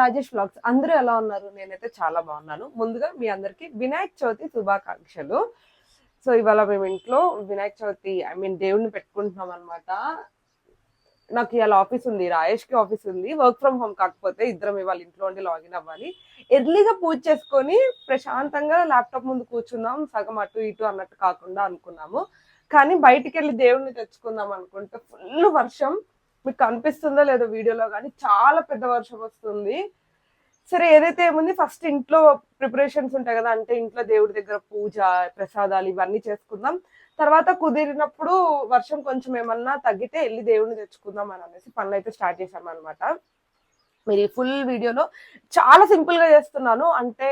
Rajesh blogs అందరూ ఎలా ఉన్నారు? నేనైతే చాలా బాగున్నాను. ముందుగా మీ అందరికి వినాయక చవితి శుభాకాంక్షలు. సో ఇవాళ మేము ఇంట్లో వినాయక చవితి ఐ మీన్ దేవుడిని పెట్టుకుంటున్నాం అనమాట నాకు ఇవాళ ఆఫీస్ ఉంది రాయేష్కి ఆఫీస్ ఉంది. వర్క్ ఫ్రమ్ హోమ్ కాకపోతే ఇద్దరం ఇవాళ ఇంట్లో ఉండి లాగిన్ అవ్వాలి. ఎర్లీగా పూజ చేసుకొని ప్రశాంతంగా ల్యాప్టాప్ ముందు కూర్చుందాం సగం అటు ఇటు అన్నట్టు కాకుండా అనుకున్నాము. కానీ బయటికి వెళ్ళి దేవుడిని తెచ్చుకుందాం అనుకుంటే ఫుల్ వర్షం. మీకు కనిపిస్తుందో లేదో వీడియోలో కానీ చాలా పెద్ద వర్షం వస్తుంది. సరే ఏదైతే ఏముంది ఫస్ట్ ఇంట్లో ప్రిపరేషన్స్ ఉంటాయి కదా అంటే ఇంట్లో దేవుడి దగ్గర పూజ ప్రసాదాలు ఇవన్నీ చేసుకుందాం. తర్వాత కుదిరినప్పుడు వర్షం కొంచెం ఏమన్నా తగ్గితే వెళ్ళి దేవుడిని తెచ్చుకుందాం అని అనేసి పనులు అయితే స్టార్ట్ చేశాం అనమాట మీరు ఈ ఫుల్ వీడియోలో చాలా సింపుల్గా చేస్తున్నాను. అంటే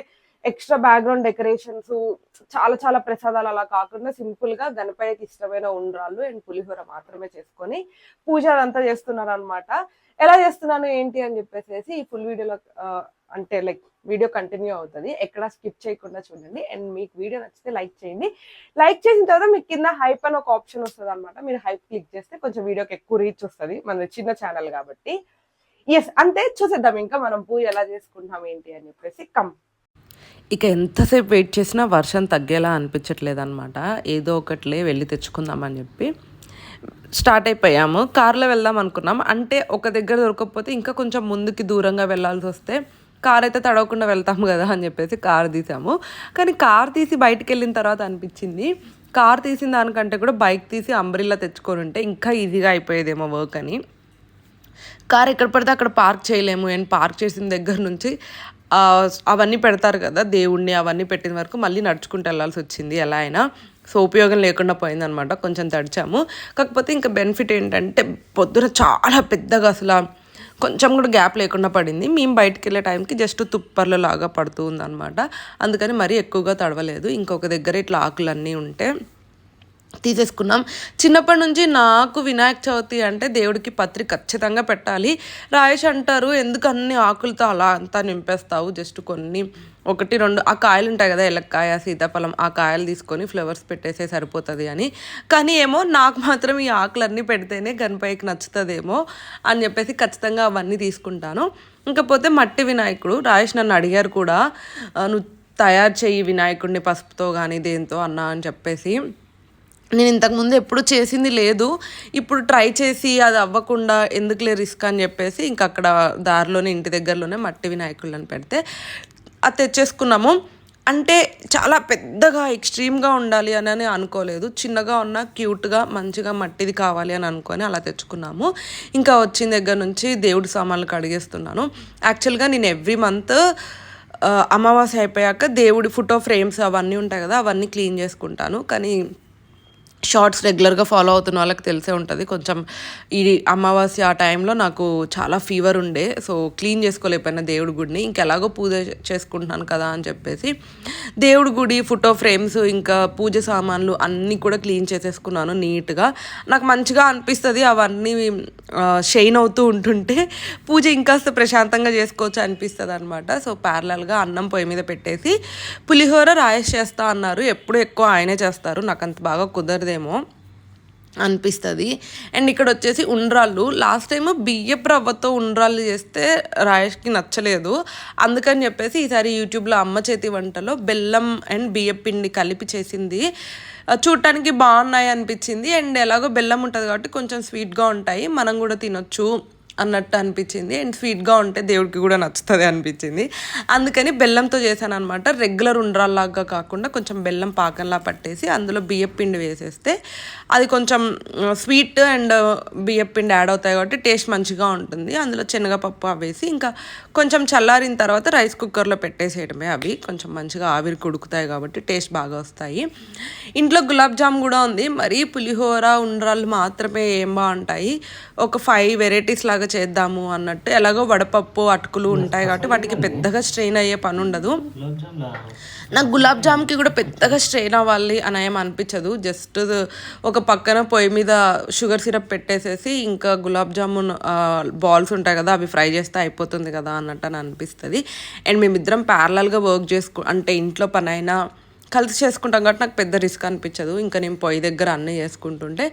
ఎక్స్ట్రా బ్యాక్గ్రౌండ్ డెకరేషన్స్ చాలా చాలా ప్రసాదాలు అలా కాకుండా సింపుల్గా గణపయ్యకి ఇష్టమైన ఉండ్రాళ్ళు అండ్ పులిహోర మాత్రమే చేసుకొని పూజ అదంతా చేస్తున్నాను అనమాట ఎలా చేస్తున్నాను ఏంటి అని చెప్పేసి ఈ ఫుల్ వీడియోలో అంటే లైక్ వీడియో కంటిన్యూ అవుతుంది. ఎక్కడ స్కిప్ చేయకుండా చూడండి. అండ్ మీకు వీడియో నచ్చితే లైక్ చేయండి. లైక్ చేసిన తర్వాత మీకు కింద హైప్ అని ఒక ఆప్షన్ వస్తుంది అనమాట మీరు హైప్ క్లిక్ చేస్తే కొంచెం వీడియోకి ఎక్కువ రీచ్ వస్తుంది. మన చిన్న ఛానల్ కాబట్టి. ఎస్ అంతే చూసేద్దాం. ఇంకా మనం పూజ ఎలా చేసుకుంటాం ఏంటి అని చెప్పేసి కమ్. ఇక ఎంతసేపు వెయిట్ చేసినా వర్షం తగ్గేలా అనిపించట్లేదు అనమాట ఏదో ఒకట్లే వెళ్ళి తెచ్చుకుందామని చెప్పి స్టార్ట్ అయిపోయాము. కార్లో వెళ్దాం అనుకున్నాం. అంటే ఒక దగ్గర దొరకకపోతే ఇంకా కొంచెం ముందుకి దూరంగా వెళ్ళాల్సి వస్తే కార్ అయితే తడవకుండా వెళ్తాము కదా అని చెప్పేసి కార్ తీసాము. కానీ కార్ తీసి బయటికి వెళ్ళిన తర్వాత అనిపించింది. కార్ తీసిన దానికంటే కూడా బైక్ తీసి అంబ్రిల్లా తెచ్చుకొని ఉంటే ఇంకా ఈజీగా అయిపోయేదేమో వర్క్ అని. కార్ ఎక్కడ పడితే అక్కడ పార్క్ చేయలేము. అండ్ పార్క్ చేసిన దగ్గర నుంచి అవన్నీ పెడతారు కదా దేవుణ్ణి అవన్నీ పెట్టిన వరకు మళ్ళీ నడుచుకుంటూ వెళ్ళాల్సి వచ్చింది. ఎలా అయినా సో ఉపయోగం లేకుండా పోయిందనమాట కొంచెం తడిచాము. కాకపోతే ఇంకా బెనిఫిట్ ఏంటంటే పొద్దున చాలా పెద్దగా అసలు కొంచెం కూడా గ్యాప్ లేకుండా పడింది. మేము బయటికి వెళ్ళే టైంకి జస్ట్ తుప్పర్ల లాగా పడుతూ ఉందన్నమాట. అందుకని మరీ ఎక్కువగా తడవలేదు. ఇంకొక దగ్గర ఇట్లా ఆకులన్నీ ఉంటే తీసేసుకున్నాం. చిన్నప్పటి నుంచి నాకు వినాయక చవితి అంటే దేవుడికి పత్రి ఖచ్చితంగా పెట్టాలి. రాయేష్ అంటారు ఎందుకు అన్ని ఆకులతో అలా అంతా నింపేస్తావు? జస్ట్ కొన్ని ఒకటి రెండు ఆ కాయలు ఉంటాయి కదా ఎలక్కాయ సీతాఫలం ఆ కాయలు తీసుకొని ఫ్లవర్స్ పెట్టేసే సరిపోతుంది అని. కానీ ఏమో నాకు మాత్రం ఈ ఆకులన్నీ పెడితేనే గణపతికి నచ్చుతుందేమో అని చెప్పేసి ఖచ్చితంగా అవన్నీ తీసుకుంటాను. ఇంకపోతే మట్టి వినాయకుడు రాయేష్ నన్ను అడిగారు కూడా నువ్వు తయారు చేయి వినాయకుడిని పసుపుతో కానీ దేంతో అన్నా అని చెప్పేసి. నేను ఇంతకుముందు ఎప్పుడు చేసింది లేదు. ఇప్పుడు ట్రై చేసి అది అవ్వకుండా ఎందుకులే రిస్క్ అని చెప్పేసి ఇంక అక్కడ దారిలోనే ఇంటి దగ్గరలోనే మట్టి వినాయకులను పెడితే అది తెచ్చేసుకున్నాము. అంటే చాలా పెద్దగా ఎక్స్ట్రీమ్గా ఉండాలి అని అని అనుకోలేదు. చిన్నగా ఉన్న క్యూట్గా మంచిగా మట్టిది కావాలి అని అనుకొని అలా తెచ్చుకున్నాము. ఇంకా వచ్చిన దగ్గర నుంచి దేవుడి సామాన్లు కడిగేస్తున్నాను. యాక్చువల్గా నేను ఎవ్రీ మంత్ అమావాస్య అయిపోయాక దేవుడి ఫోటో ఫ్రేమ్స్ అవన్నీ ఉంటాయి కదా అవన్నీ క్లీన్ చేసుకుంటాను. కానీ షార్ట్స్ రెగ్యులర్గా ఫాలో అవుతున్న వాళ్ళకి తెలిసే ఉంటుంది. కొంచెం ఈ అమావాస్య ఆ టైంలో నాకు చాలా ఫీవర్ ఉండే. సో క్లీన్ చేసుకోలేకపోయినా దేవుడి గుడిని. ఇంకెలాగో పూజ చేసుకుంటున్నాను కదా అని చెప్పేసి దేవుడి గుడి ఫోటో ఫ్రేమ్స్ ఇంకా పూజ సామాన్లు అన్నీ కూడా క్లీన్ చేసేసుకున్నాను నీట్గా. నాకు మంచిగా అనిపిస్తుంది అవన్నీ షైన్ అవుతూ ఉంటుంటే పూజ ఇంకాస్త ప్రశాంతంగా చేసుకోవచ్చు అనిపిస్తుంది అనమాట సో ప్యారలల్గా అన్నం పొయ్యి మీద పెట్టేసి పులిహోర రాయస్ చేస్తా అన్నారు. ఎప్పుడు ఎక్కువ ఆయనే చేస్తారు. నాకు అంత బాగా కుదరదు ఉంటుందేమో అనిపిస్తుంది. అండ్ ఇక్కడ వచ్చేసి ఉండ్రాళ్ళు. లాస్ట్ టైం బియ్యపు రవ్వతో ఉండ్రాళ్ళు చేస్తే రాయేష్కి నచ్చలేదు. అందుకని చెప్పేసి ఈసారి యూట్యూబ్లో అమ్మ చేతి వంటలో బెల్లం అండ్ బియ్యం పిండి కలిపి చేసింది. చూడటానికి బాగున్నాయి అనిపించింది. అండ్ ఎలాగో బెల్లం ఉంటుంది కాబట్టి కొంచెం స్వీట్గా ఉంటాయి. మనం కూడా తినొచ్చు. అన్నట్టు అనిపించింది. అండ్ స్వీట్గా ఉంటే దేవుడికి కూడా నచ్చుతుంది అనిపించింది. అందుకని బెల్లంతో చేశాను అనమాట రెగ్యులర్ ఉండ్రాల్లాగా కాకుండా కొంచెం బెల్లం పాకంలా పట్టేసి అందులో బియ్యం పిండి వేసేస్తే అది కొంచెం స్వీట్ అండ్ బియ్యం పిండి యాడ్ అవుతాయి కాబట్టి టేస్ట్ మంచిగా ఉంటుంది. అందులో శనగపప్పు అవి వేసి ఇంకా కొంచెం చల్లారిన తర్వాత రైస్ కుక్కర్లో పెట్టేసేయడమే అవి. కొంచెం మంచిగా ఆవిరి కుడుకుతాయి కాబట్టి టేస్ట్ బాగా వస్తాయి. ఇంట్లో గులాబ్ జామ్ కూడా ఉంది. మరి పులిహోర ఉండ్రాలు మాత్రమే ఏం బాగుంటాయి. ఒక ఫైవ్ వెరైటీస్ లాగా చేద్దాము అన్నట్టు ఎలాగో వడపప్పు అటుకులు ఉంటాయి కాబట్టి వాటికి పెద్దగా స్ట్రెయిన్ అయ్యే పని ఉండదు. నాకు గులాబ్ జామ్కి కూడా పెద్దగా స్ట్రెయిన్ అవ్వాలి అని ఏం అనిపించదు. జస్ట్ ఒక పక్కన పొయ్యి మీద షుగర్ సిరప్ పెట్టేసేసి ఇంకా గులాబ్ జామున్ బాల్స్ ఉంటాయి కదా అవి ఫ్రై చేస్తే అయిపోతుంది కదా అన్నట్టు అని అనిపిస్తుంది. అండ్ మేమిద్దరం ప్యారలల్గా వర్క్ చేసుకో అంటే ఇంట్లో పనైనా కలిసి చేసుకుంటాం కాబట్టి నాకు పెద్ద రిస్క్ అనిపించదు. ఇంకా నేను పొయ్యి దగ్గర అన్నీ చేసుకుంటుంటే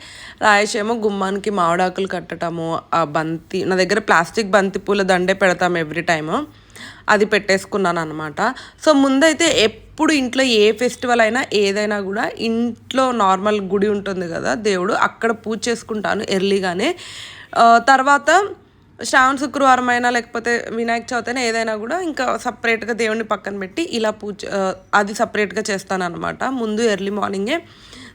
రాయేష్ ఏమో గుమ్మానికి మామిడాకులు కట్టడము ఆ బంతి నా దగ్గర ప్లాస్టిక్ బంతి పూల దండే పెడతాం ఎవ్రీ టైము. అది పెట్టేసుకున్నాను అనమాట సో ముందైతే ఎప్పుడు ఇంట్లో ఏ ఫెస్టివల్ అయినా ఏదైనా కూడా ఇంట్లో నార్మల్ గుడి ఉంటుంది కదా దేవుడు అక్కడ పూజ చేసుకుంటాను ఎర్లీగానే. తర్వాత శ్రావణ శుక్రవారం అయినా లేకపోతే వినాయక చవితి అయినా ఏదైనా కూడా ఇంకా సపరేట్గా దేవుడిని పక్కన పెట్టి ఇలా పూజ అది సపరేట్గా చేస్తాను అనమాట ముందు ఎర్లీ మార్నింగే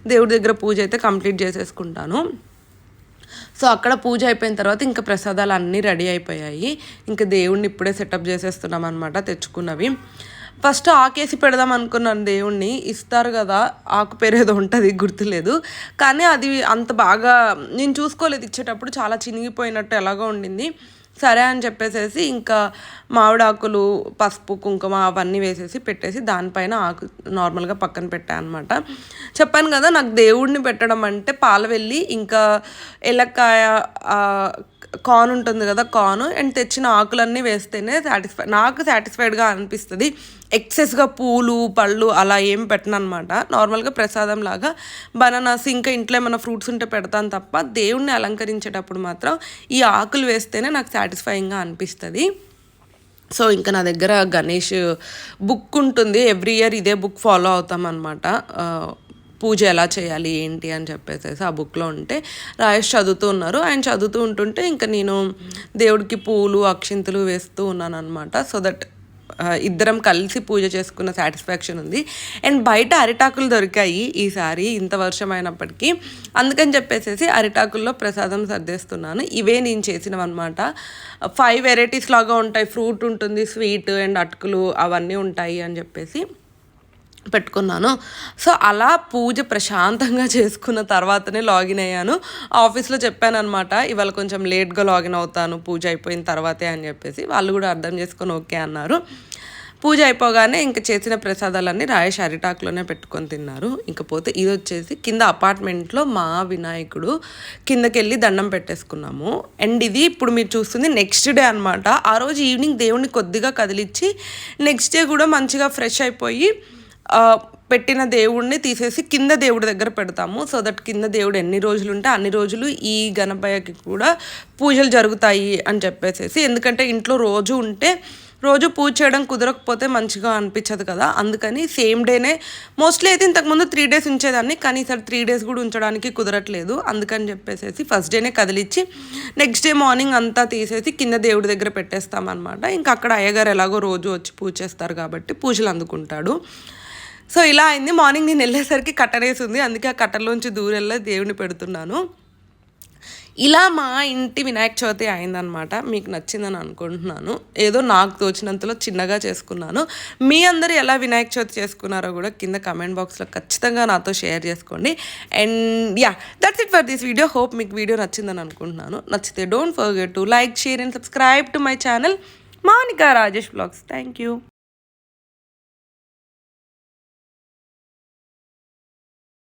దేవుడి దగ్గర పూజ అయితే కంప్లీట్ చేసేసుకుంటాను. సో అక్కడ పూజ అయిపోయిన తర్వాత ఇంకా ప్రసాదాలు అన్నీ రెడీ అయిపోయాయి. ఇంకా దేవుణ్ణి ఇప్పుడే సెటప్ చేసేస్తున్నాం అనమాట తెచ్చుకున్నవి. ఫస్ట్ ఆకేసి పెడదాం అనుకున్నాను దేవుణ్ణి. ఇస్తారు కదా ఆకు పేరు ఏదో ఉంటుంది గుర్తులేదు. కానీ అది అంత బాగా నేను చూసుకోలేదు ఇచ్చేటప్పుడు చాలా చినిగిపోయినట్టు ఎలాగో ఉండింది. సరే అని చెప్పేసేసి ఇంకా మామిడాకులు పసుపు కుంకుమ అవన్నీ వేసేసి పెట్టేసి దానిపైన ఆకు నార్మల్గా పక్కన పెట్టాను అనమాట చెప్పాను కదా నాకు దేవుడిని పెట్టడం అంటే పాలవెల్లి ఇంకా ఎలక్కాయ కార్న్ ఉంటుంది కదా కార్న్ అండ్ తెచ్చిన ఆకులన్నీ వేస్తేనే సాటిస్ఫై నాకు సాటిస్ఫైడ్గా అనిపిస్తుంది. ఎక్సెస్గా పూలు పళ్ళు అలా ఏం పెట్టను అనమాట నార్మల్గా ప్రసాదం లాగా. బనానాస్ ఇంకా ఇంట్లో ఏమైనా ఫ్రూట్స్ ఉంటే పెడతాను తప్ప దేవుణ్ణి అలంకరించేటప్పుడు మాత్రం ఈ ఆకులు వేస్తేనే నాకు సాటిస్ఫైయింగ్గా అనిపిస్తుంది. సో ఇంకా నా దగ్గర గణేష్ బుక్ ఉంటుంది. ఎవ్రీ ఇయర్ ఇదే బుక్ ఫాలో అవుతాం అనమాట పూజ ఎలా చేయాలి ఏంటి అని చెప్పేసి ఆ బుక్లో ఉంటే రాయేష్ చదువుతూ ఉన్నారు. ఆయన చదువుతూ ఉంటుంటే ఇంకా నేను దేవుడికి పూలు అక్షింతలు వేస్తూ ఉన్నాను అనమాట సో దట్ ఇద్దరం కలిసి పూజ చేసుకున్న సాటిస్ఫాక్షన్ ఉంది. అండ్ బయట అరిటాకులు దొరికాయి ఈసారి ఇంత వర్షం అయినప్పటికీ. అందుకని చెప్పేసి అరిటాకుల్లో ప్రసాదం సర్దేస్తున్నాను. ఇవే నేను చేసినవన్నమాట. ఫైవ్ వెరైటీస్ లాగా ఉంటాయి. ఫ్రూట్ ఉంటుంది స్వీట్ అండ్ అటుకులు అవన్నీ ఉంటాయి అని చెప్పేసి. పెట్టుకున్నాను. సో అలా పూజ ప్రశాంతంగా చేసుకున్న తర్వాతనే లాగిన్ అయ్యాను. ఆఫీస్లో చెప్పాను అనమాట ఇవాళ కొంచెం లేట్గా లాగిన్ అవుతాను పూజ అయిపోయిన తర్వాతే అని చెప్పేసి. వాళ్ళు కూడా అర్థం చేసుకొని ఓకే అన్నారు. పూజ అయిపోగానే ఇంకా చేసిన ప్రసాదాలన్నీ రాయేష్ అరిటాకులోనే పెట్టుకొని తిన్నారు. ఇంకపోతే ఇది వచ్చేసి కింద అపార్ట్మెంట్లో మా వినాయకుడు కిందకి వెళ్ళి దండం పెట్టేసుకున్నాము. అండ్ ఇది ఇప్పుడు మీరు చూస్తుంది నెక్స్ట్ డే అనమాట ఆ రోజు ఈవినింగ్ దేవుడిని కొద్దిగా కదిలిచ్చి నెక్స్ట్ డే కూడా మంచిగా ఫ్రెష్ అయిపోయి పెట్టిన దేవుడిని తీసేసి కింద దేవుడి దగ్గర పెడతాము. సో దట్ కింద దేవుడు ఎన్ని రోజులు ఉంటే అన్ని రోజులు ఈ గణపయ్యకి కూడా పూజలు జరుగుతాయి అని చెప్పేసేసి. ఎందుకంటే ఇంట్లో రోజు ఉంటే రోజు పూజ చేయడం కుదరకపోతే మంచిగా అనిపించదు కదా. అందుకని సేమ్ డేనే మోస్ట్లీ అయితే ఇంతకుముందు త్రీ డేస్ ఉంచేదాన్ని. కానీ ఈసారి త్రీ డేస్ కూడా ఉంచడానికి కుదరట్లేదు. అందుకని చెప్పేసి ఫస్ట్ డేనే కదిలిచ్చి నెక్స్ట్ డే మార్నింగ్ అంతా తీసేసి కింద దేవుడి దగ్గర పెట్టేస్తామన్నమాట. ఇంకా అక్కడ అయ్యగారు ఎలాగో రోజు వచ్చి పూజ చేస్తారు కాబట్టి పూజలు అందుకుంటాడు. సో ఇలా అయింది. మార్నింగ్ నేను వెళ్ళేసరికి కట్టరేసి ఉంది. అందుకే ఆ కట్టలోంచి దూరెళ్ళ దేవుని పెడుతున్నాను. ఇలా మా ఇంటి వినాయక చవితి అయిందనమాట మీకు నచ్చిందని అనుకుంటున్నాను. ఏదో నాకు తోచినంతలో చిన్నగా చేసుకున్నాను. మీ అందరూ ఎలా వినాయక చవితి చేసుకున్నారో కూడా కింద కమెంట్ బాక్స్లో ఖచ్చితంగా నాతో షేర్ చేసుకోండి. And ya that's it for this video hope మీకు వీడియో నచ్చిందని అనుకుంటున్నాను. నచ్చితే don't forget to like share and subscribe to my channel Monika Rajesh blogs. Thank you